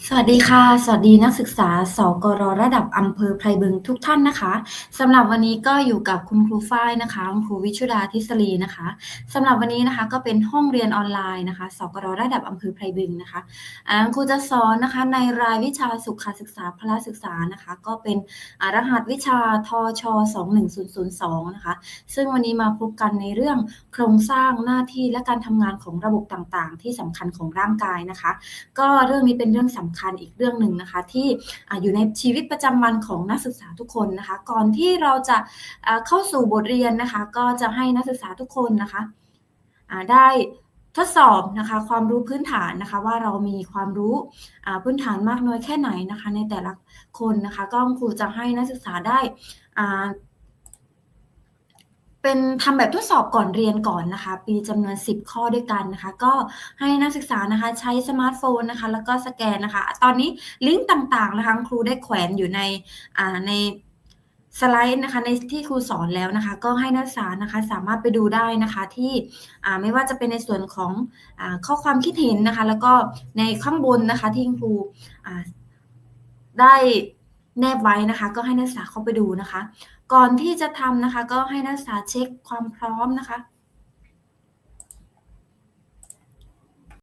สวัสดีค่ะ สวัสดีนักศึกษาสกรระดับอำเภอไพรบึงทุกท่านนะคะสำหรับวันนี้ก็อยู่กับคุณครูฝ้ายนะคะคุณครูวิชุดาทิศรีนะคะสำหรับวันนี้นะคะก็เป็นห้องเรียนออนไลน์นะคะสกรระดับอำเภอไพรบึงนะคะอ่าครูจะสอนนะคะในรายวิชาสุขศึกษาพละศึกษานะคะ ก็เป็นรหัสวิชาทช 21002 นะคะ ซึ่งวันนี้มาพบกันในเรื่องโครงสร้างหน้าที่และการทำงานของระบบต่างๆ ที่สำคัญของร่างกายนะคะ ก็เรื่องนี้เป็นเรื่องสำคัญอีกเรื่องหนึ่งนะคะ ที่อยู่ในชีวิตประจำวันของนักศึกษาทุกคนนะคะ ก่อนที่เราจะเข้าสู่บทเรียนนะคะ ก็จะให้นักศึกษาทุกคนนะคะได้ทดสอบนะคะความรู้พื้นฐานนะคะว่าเรามีความรู้พื้นฐานมากน้อยแค่ไหนนะคะ ในแต่ละคนนะคะ ก็ครูจะให้นักศึกษาได้ เป็นทำแบบทดสอบก่อนเรียนก่อนนะคะมีจำนวน 10 ข้อด้วยกันนะคะ ก็ให้นักศึกษานะคะ ใช้สมาร์ทโฟนนะคะ แล้วก็สแกนนะคะ ตอนนี้ลิงก์ต่างๆนะคะครูได้แขวนอยู่ในอ่าในสไลด์นะคะในที่ครูสอนแล้วนะคะ ก็ให้นักศึกษานะคะสามารถไปดูได้นะคะที่อ่าไม่ว่าจะเป็นในส่วนของอ่าข้อความคิดเห็นนะคะ แล้วก็ในข้างบนนะคะที่ครูอ่าได้ แนบไว้นะคะ ก็ให้นักศึกษาเข้าไปดูนะคะ ก่อนที่จะทำนะคะ ก็ให้นักศึกษาเช็คความพร้อมนะคะ